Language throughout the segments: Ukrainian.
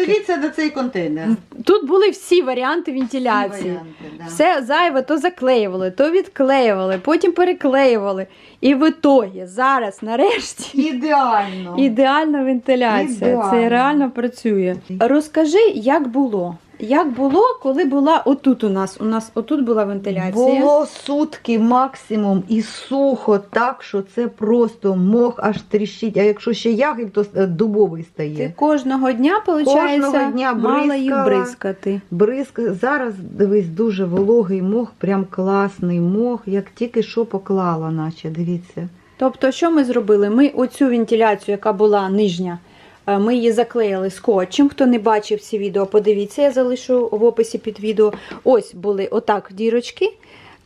подивіться на цей контейнер. Тут були всі варіанти вентиляції. Всі варіанти, да. Все зайве то заклеювали, то відклеювали, потім переклеювали. І в ітогі зараз, нарешті, Ідеально. ідеальна вентиляція. Ідеально. Це реально працює. Розкажи, як було? Як було, коли була отут у нас? У нас отут була вентиляція. Було сутки максимум і сухо, так що це просто мох аж тріщить. А якщо ще ягель, то е, дубовий Ти стає. кожного дня, виходить, Кожного дня мала їх бризкати. Бризк зараз дивись, дуже вологий мох, прям класний мох, як тільки що поклала, наче дивіться. Тобто, що ми зробили? Ми оцю вентиляцію, яка була нижня, ми її заклеїли скотчем. Хто не бачив ці відео, подивіться, я залишу в описі під відео. Ось були отак дірочки.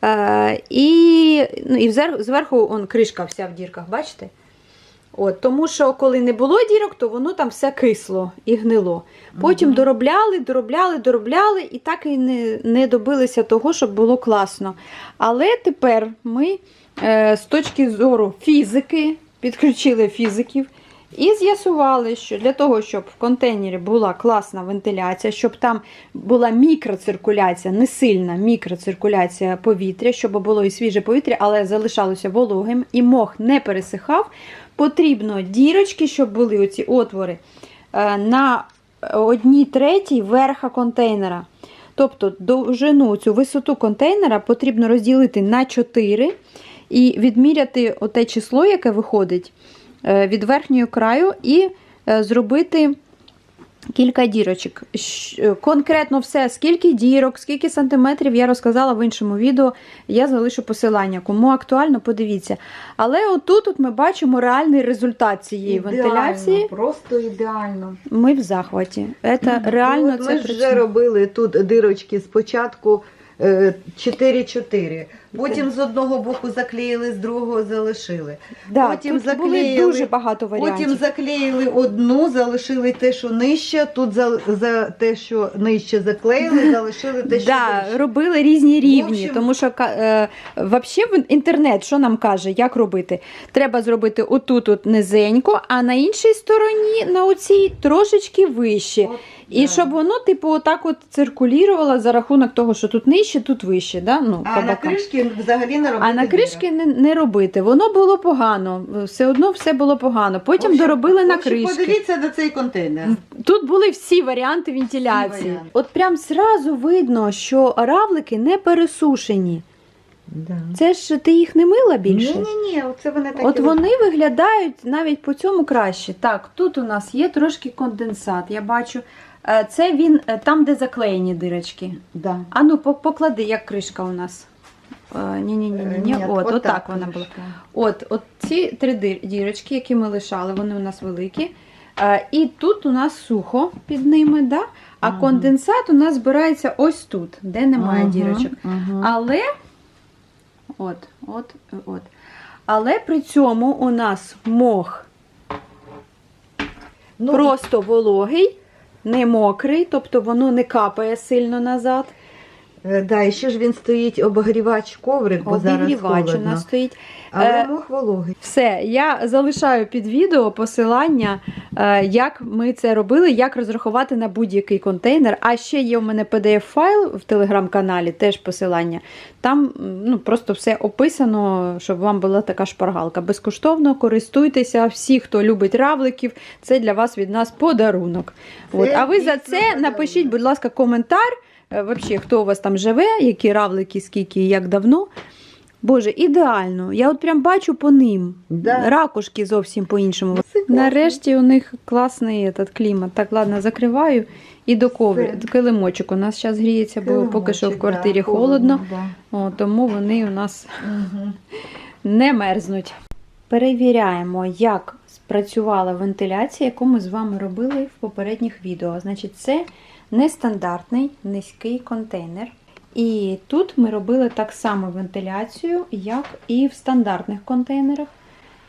Е, і ну, і зверху он, кришка вся в дірках, бачите? От, тому що коли не було дірок, то воно там все кисло і гнило. Потім Мгм. доробляли, доробляли, доробляли, і так і не, не добилися того, щоб було класно. Але тепер ми е, з точки зору фізики підключили фізиків і з'ясували, що для того, щоб в контейнері була класна вентиляція, щоб там була мікроциркуляція, не сильна мікроциркуляція повітря, щоб було і свіже повітря, але залишалося вологим, і мох не пересихав, потрібно дірочки, щоб були оці отвори е, на одній третій верха контейнера. Тобто довжину, цю висоту контейнера потрібно розділити на 4 і відміряти оте число, яке виходить від верхнього краю, і е, зробити кілька дірочок. Е, Конкретно все, скільки дірок, скільки сантиметрів, я розказала в іншому відео. Я залишу посилання. Кому актуально, подивіться. Але отут от ми бачимо реальний результат цієї вентиляції. просто ідеально. Ми в захваті. Це реально Ну, це ми вже робили тут дирочки спочатку е, 4-4. Потім з одного боку заклеїли, з другого залишили. Да, потім тут були заклеїли, дуже багато варіантів. Потім заклеїли одну, залишили те, що нижче. Тут за, за те, що нижче заклеїли, залишили те, що Да, вище. робили різні рівні, общем- тому що е, вообще в інтернет що нам каже, як робити? Треба зробити отут от низенько, а на іншій стороні, на оцій трошечки вище. От, І да. щоб воно, типу, отак от циркулювало за рахунок того, що тут нижче, тут вище. Да? Ну, А по на бокам. кришки взагалі не робити. А на кришки не, не робити. Воно було погано. Все одно все було погано. Потім общем, доробили на кришки. Подивіться на цей контейнер. Тут були всі варіанти вентиляції. Всі варіанти. От прям зразу видно, що равлики не пересушені. Да. Це ж ти їх не мила більше? Ні, ні, ні, оце вони такі. От вони виглядають навіть по цьому краще. Так, тут у нас є трошки конденсат. Я бачу. Е, Це він е, там, де заклеєні дирочки. Да. А ну поклади, як кришка у нас. Ні, ні, ні, ні, ні. Е, От, отак отак вона була. От, от ці три дірочки, які ми лишали, вони у нас великі. Е, і тут у нас сухо під ними, да? а Мгм. конденсат у нас збирається ось тут, де немає Мгм, дірочок. мгм. Але, от, от, от. Але при цьому у нас мох Ну, просто вологий, не мокрий, тобто воно не капає сильно назад. Е, Да, і ще ж він стоїть обогрівач коврик, бо зараз Обігрівач у холодно. нас стоїть. Але Е, мох вологий. Все, я залишаю під відео посилання, е, як ми це робили, як розрахувати на будь-який контейнер. А ще є у мене PDF-файл в телеграм-каналі, теж посилання. Там м, ну, просто все описано, щоб вам була така шпаргалка. Безкоштовно користуйтеся. Всі, хто любить равликів, це для вас від нас подарунок. От, а ви за дійсно це подарунок. напишіть, будь ласка, коментар. Е, Вообще, хто у вас там живе, які равлики, скільки і як давно. Боже, ідеально. Я от прям бачу по ним. Да. Ракушки зовсім по-іншому. Нарешті у них класний этот клімат. Так, ладно, закриваю і до коври. Килимочок у нас зараз гріється, бо поки що в квартирі да, холодно. да. О, тому вони у нас Мгм. не мерзнуть. Перевіряємо, як спрацювала вентиляція, яку ми з вами робили в попередніх відео. Значить, це нестандартний низький контейнер. І тут ми робили так само вентиляцію, як і в стандартних контейнерах.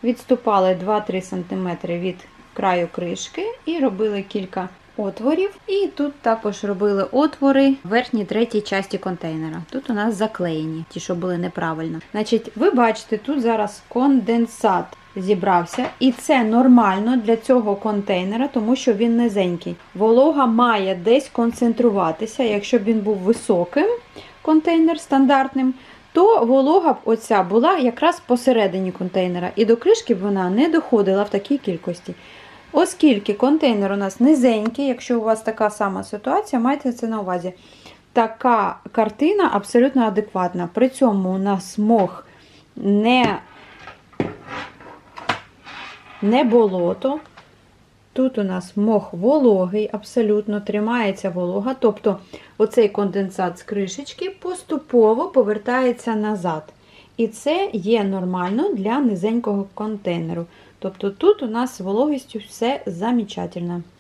Відступали 2-3 см від краю кришки і робили кілька отворів. І тут також робили отвори в верхній третій часті контейнера. Тут у нас заклеєні, ті, що були неправильно. Значить, ви бачите, тут зараз конденсат. Зібрався. І це нормально для цього контейнера, тому що він низенький. Волога має десь концентруватися. Якщо б він був високим, контейнер стандартним, то волога б оця була якраз посередині контейнера. І до кришки б вона не доходила в такій кількості. Оскільки контейнер у нас низенький, якщо у вас така сама ситуація, майте це на увазі. Така картина абсолютно адекватна. При цьому у нас мох не, не болото. Тут у нас мох вологий, абсолютно тримається волога. Тобто оцей конденсат з кришечки поступово повертається назад. І це є нормально для низенького контейнеру. Тобто тут у нас з вологістю все замечательно.